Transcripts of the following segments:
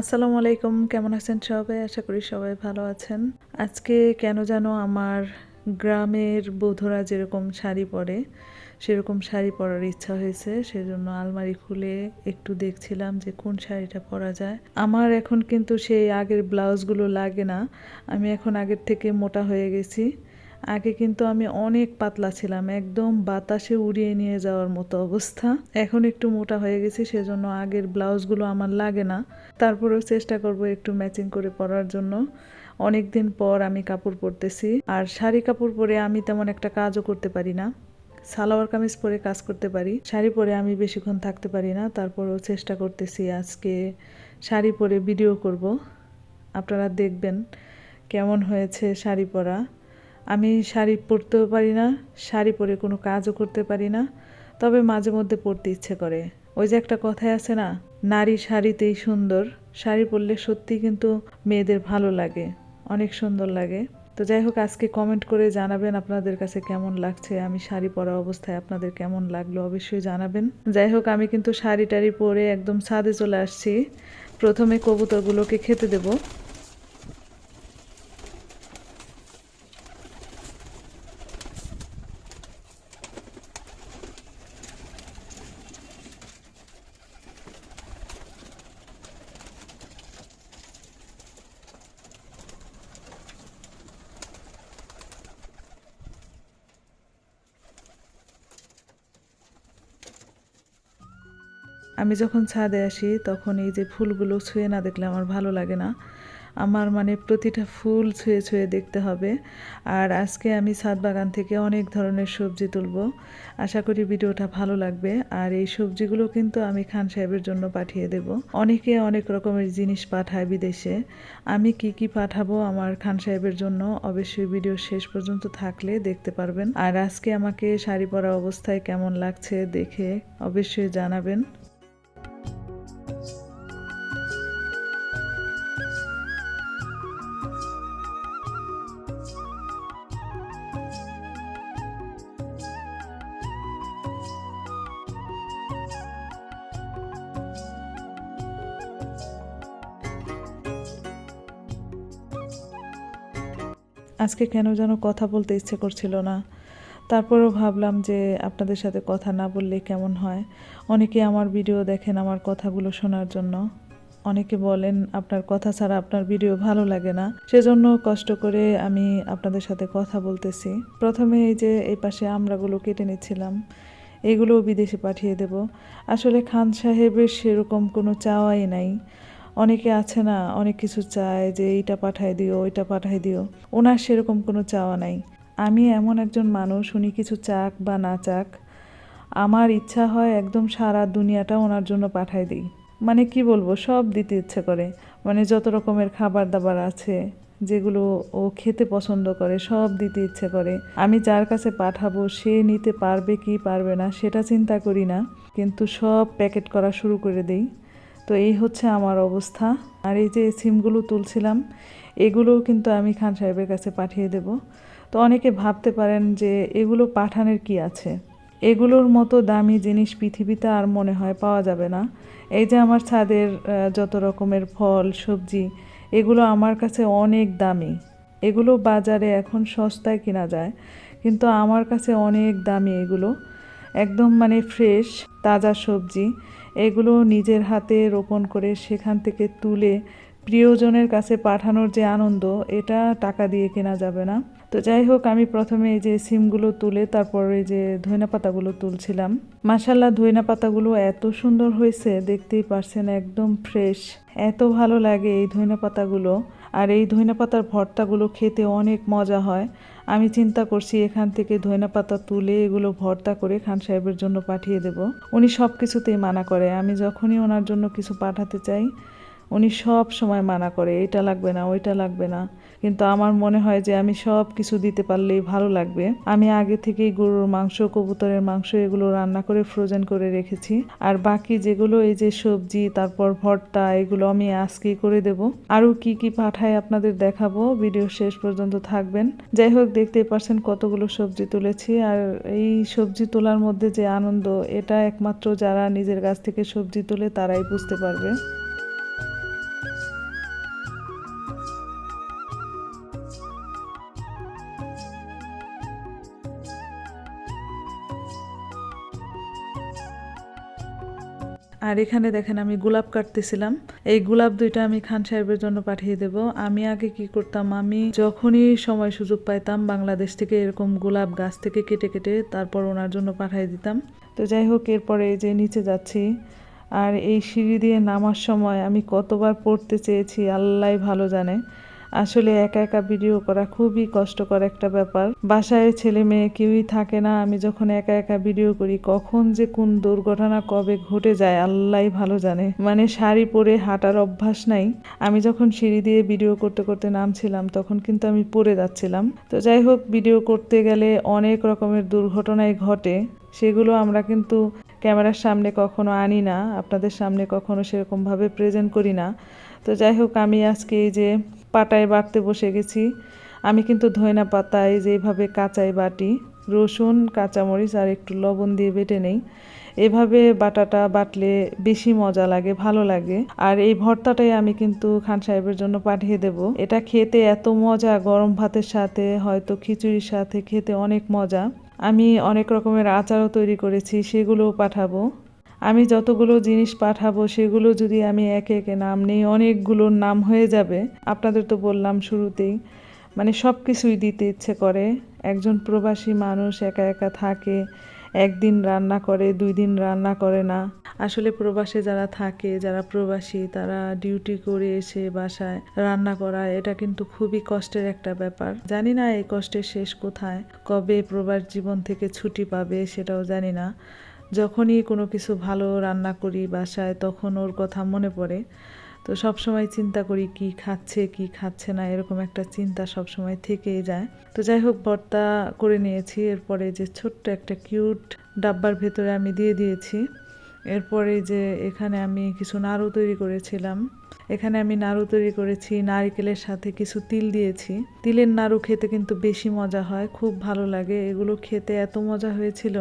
আসসালামু আলাইকুম, কেমন আছেন সবাই? আশা করি সবাই ভালো আছেন। আজকে কেন যেন আমার গ্রামের বধূরা যেরকম শাড়ি পরে, সেরকম শাড়ি পরার ইচ্ছা হয়েছে। সেজন্য আলমারি খুলে একটু দেখছিলাম যে কোন শাড়িটা পরা যায়। আমার এখন কিন্তু সেই আগের ব্লাউজগুলো লাগে না। আমি এখন আগের থেকে মোটা হয়ে গেছি। আগে কিন্তু আমি অনেক পাতলা ছিলাম, একদম বাতাসে উড়িয়ে নিয়ে যাওয়ার মতো অবস্থা। এখন একটু মোটা হয়ে গেছি, সেজন্য আগের ব্লাউজগুলো আমার লাগে না। তারপরেও চেষ্টা করব একটু ম্যাচিং করে পরার জন্য। অনেক দিন পর আমি কাপড় পরতেছি, আর শাড়ি কাপড় পরে আমি তেমন একটা কাজও করতে পারি না। সালোয়ার কামিজ পরে কাজ করতে পারি, শাড়ি পরে আমি বেশিক্ষণ থাকতে পারি না। তারপরেও চেষ্টা করতেছি আজকে শাড়ি পরে ভিডিও করব। আপনারা দেখবেন কেমন হয়েছে শাড়ি পরা। আমি শাড়ি পরতেও পারি না, শাড়ি পরে কোনো কাজও করতে পারি না, তবে মাঝে মধ্যে পরতে ইচ্ছে করে। ওই যে একটা কথাই আছে না, নারী শাড়িতেই সুন্দর, শাড়ি পরলে সত্যি কিন্তু মেয়েদের ভালো লাগে, অনেক সুন্দর লাগে। তো যাই হোক, আজকে কমেন্ট করে জানাবেন আপনাদের কাছে কেমন লাগছে, আমি শাড়ি পরা অবস্থায় আপনাদের কেমন লাগল অবশ্যই জানাবেন। যাই হোক, আমি কিন্তু শাড়ি টাড়ি পরে একদম ছাদে চলে আসছি। প্রথমে কবুতরগুলোকে খেতে দেবো। আমি যখন ছাদে আসি, তখন এই যে ফুলগুলো ছুঁয়ে না দেখলে আমার ভালো লাগে না। আমার মানে প্রতিটা ফুল ছুঁয়ে ছুঁয়ে দেখতে হবে। আর আজকে আমি ছাদ বাগান থেকে অনেক ধরনের সবজি তুলব। আশা করি ভিডিওটা ভালো লাগবে। আর এই সবজিগুলো কিন্তু আমি খান সাহেবের জন্য পাঠিয়ে দেব। অনেকে অনেক রকমের জিনিস পাঠায় বিদেশে। আমি কি কি পাঠাবো আমার খান সাহেবের জন্য অবশ্যই ভিডিও শেষ পর্যন্ত থাকলে দেখতে পারবেন। আর আজকে আমাকে শাড়ি পরা অবস্থায় কেমন লাগছে দেখে অবশ্যই জানাবেন। আজকে কেন যেন কথা বলতে ইচ্ছে করছিল না। তারপরেও ভাবলাম যে আপনাদের সাথে কথা না বললে কেমন হয়? অনেকে আমার ভিডিও দেখেন আমার কথাগুলো শোনার জন্য। অনেকে বলেন, আপনার কথা ছাড়া আপনার ভিডিও ভালো লাগে না। সেজন্য কষ্ট করে আমি আপনাদের সাথে কথা বলতেছি। প্রথমে এই যে এই পাশে আমরাগুলো কেটে নিচ্ছিলাম, এগুলোও বিদেশে পাঠিয়ে দেব। আসলে খান সাহেবের সেরকম কোনো চাওয়াই নাই। অনেকে আছে না, অনেক কিছু চায় যে এইটা পাঠাই দিও, ওইটা পাঠাই দিও। ওনার সেরকম কোনো চাওয়া নাই। আমি এমন একজন মানুষ, উনি কিছু চাক বা না চাক, আমার ইচ্ছা হয় একদম সারা দুনিয়াটা ওনার জন্য পাঠাই দিই। মানে কি বলব, সব দিতে ইচ্ছে করে। মানে যত রকমের খাবার দাবার আছে, যেগুলো ও খেতে পছন্দ করে, সব দিতে ইচ্ছে করে। আমি যার কাছে পাঠাবো, সে নিতে পারবে কি পারবে না, সেটা চিন্তা করি না। কিন্তু সব প্যাকেট করা শুরু করে দেই। তো এই হচ্ছে আমার অবস্থা। আর এই যে সিমগুলো তুলছিলাম, এগুলোও কিন্তু আমি খান সাহেবের কাছে পাঠিয়ে দেব। তো অনেকে ভাবতে পারেন যে এগুলো পাঠানোর কি আছে? এগুলোর মতো দামি জিনিস পৃথিবীতে আর মনে হয় পাওয়া যাবে না। এই যে আমার ছাদের যত রকমের ফল, সবজি, এগুলো আমার কাছে অনেক দামি। এগুলো বাজারে এখন সস্তায় কেনা যায়, কিন্তু আমার কাছে অনেক দামি এগুলো। একদম মানে ফ্রেশ, তাজা সবজি। এগুলো নিজের হাতে রোপণ করে সেখান থেকে তুলে প্রিয়জনের কাছে পাঠানোর যে আনন্দ, এটা টাকা দিয়ে কেনা যাবে না। তো যাই হোক, আমি প্রথমে এই যে সিমগুলো তুলে তারপর এই যে ধইনা পাতাগুলো তুলছিলাম। মাসাল্লাহ ধইনা পাতাগুলো এত সুন্দর হয়েছে, দেখতেই পারছেন একদম ফ্রেশ। এত ভালো লাগে এই ধইনা পাতাগুলো আর এই ধইনা পাতার ভর্তাগুলো খেতে অনেক মজা হয়। আমি চিন্তা করছি এখান থেকে ধনে পাতা তুলে এগুলো ভর্তা করে খান সাহেবের জন্য পাঠিয়ে দেব। উনি সব কিছুতেই মানা করে। আমি যখনই ওনার জন্য কিছু পাঠাতে চাই উনি সব সময় মানা করে, এটা লাগবে না, ওইটা লাগবে না। কিন্তু আমার মনে হয় যে আমি সব কিছু দিতে পারলেই ভালো লাগবে। আমি আগে থেকেই গরুর মাংস, কবুতরের মাংস এগুলো রান্না করে ফ্রোজেন করে রেখেছি। আর বাকি যেগুলো, এই যে সবজি, তারপর ভর্তা, এগুলো আমি আজকেই করে দেব। আরও কি কি পাঠায় আপনাদের দেখাবো, ভিডিও শেষ পর্যন্ত থাকবেন। যাই হোক, দেখতেই পারছেন কতগুলো সবজি তুলেছি। আর এই সবজি তোলার মধ্যে যে আনন্দ, এটা একমাত্র যারা নিজের গাছ থেকে সবজি তোলে তারাই বুঝতে পারবে। আর এখানে দেখেন আমি গোলাপ কাটতেছিলাম। এই গোলাপ দুইটা আমি খান সাহেবের জন্য পাঠিয়ে দেব। আমি আগে কি করতাম, আমি যখনই সময় সুযোগ পাইতাম বাংলাদেশ থেকে এরকম গোলাপ গাছ থেকে কেটে কেটে তারপর ওনার জন্য পাঠিয়ে দিতাম। তো যাই হোক, এরপরে যে নিচে যাচ্ছি। আর এই সিঁড়ি দিয়ে নামার সময় আমি কতবার পড়তে চেয়েছি আল্লাহ ভালো জানে। আসলে একা একা ভিডিও করা খুবই কষ্টকর একটা ব্যাপার। বাসায় ছেলে মেয়ে কেউই থাকে না। আমি যখন একা একা ভিডিও করি, কখন যে কোন দুর্ঘটনা কবে ঘটে যায় আল্লাহ ভালো জানে। মানে শাড়ি পরে হাঁটার অভ্যাস নাই। আমি যখন সিঁড়ি দিয়ে ভিডিও করতে করতে নামছিলাম, তখন কিন্তু আমি পড়ে যাচ্ছিলাম। তো যাই হোক ভিডিও করতে গেলে অনেক রকমের দুর্ঘটনাই ঘটে। সেগুলো আমরা কিন্তু ক্যামেরার সামনে কখনো আনি না। আপনাদের সামনে কখনো সেরকমভাবে প্রেজেন্ট করি না। তো যাই হোক, আমি আজকে এই যে পাটায় বাটতে বসে গেছি। আমি কিন্তু ধইনা পাতায় যেভাবে কাঁচাই বাটি, রসুন, কাঁচামরিচ আর একটু লবণ দিয়ে বেটে নেই। এভাবে বাটাটা বাটলে বেশি মজা লাগে, ভালো লাগে। আর এই ভর্তাটাই আমি কিন্তু খান সাহেবের জন্য পাঠিয়ে দেব। এটা খেতে এত মজা, গরম ভাতের সাথে, হয়তো খিচুড়ির সাথে খেতে অনেক মজা। আমি অনেক রকমের আচারও তৈরি করেছি, সেগুলোও পাঠাবো। আমি যতগুলো জিনিস পাঠাবো, সেগুলো যদি আমি একে একে নাম নেই, অনেকগুলোর নাম হয়ে যাবে। আপনাদের তো বললাম শুরুতেই মানে সব কিছুই দিতে ইচ্ছে করে। একজন প্রবাসী মানুষ একা একা থাকে, একদিন রান্না করে, দুই দিন রান্না করে না। আসলে প্রবাসে যারা থাকে, যারা প্রবাসী, তারা ডিউটি করে এসে বাসায় রান্না করা, এটা কিন্তু খুবই কষ্টের একটা ব্যাপার। জানি না এই কষ্টের শেষ কোথায়, কবে প্রবাস জীবন থেকে ছুটি পাবে, সেটাও জানি না। যখনই কোনো কিছু ভালো রান্না করি বাসায়, তখন ওর কথা মনে পড়ে। তো সব সময় চিন্তা করি কি খাচ্ছে কি খাচ্ছে না, এরকম একটা চিন্তা সব সময় থেকেই যায়। তো যাই হোক, ভর্তা করে নিয়েছি। এরপরে যে ছোট্ট একটা কিউট ডাব্বার ভেতরে আমি দিয়ে দিয়েছি। এরপরে যে এখানে আমি কিছু নাড়ু তৈরি করেছিলাম। এখানে আমি নাড়ু তৈরি করেছি, নারিকেলের সাথে কিছু তিল দিয়েছি। তিলের নাড়ু খেতে কিন্তু বেশি মজা হয়, খুব ভালো লাগে। এগুলো খেতে এত মজা হয়েছিল।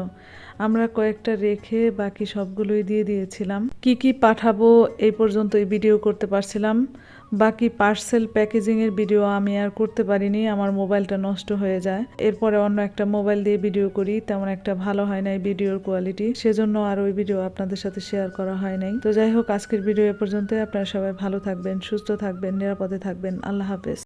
আমরা কয়েকটা রেখে বাকি সবগুলোই দিয়ে দিয়েছিলাম। কি কি পাঠাবো এই পর্যন্ত এই ভিডিও করতে পারছিলাম। বাকি পার্সেল প্যাকেজিংয়ের ভিডিও আমি আর করতে পারিনি, আমার মোবাইলটা নষ্ট হয়ে যায়। এরপরে অন্য একটা মোবাইল দিয়ে ভিডিও করি, তেমন একটা ভালো হয় নাই ভিডিওর কোয়ালিটি, সেজন্য আর ওই ভিডিও আপনাদের সাথে শেয়ার করা হয় নাই। তো যাই হোক, আজকের ভিডিও এ পর্যন্ত আপনারা সবাই ভালো থাকবেন, সুস্থ থাকবেন, নিরাপদে থাকবেন, আল্লাহ হাফেজ।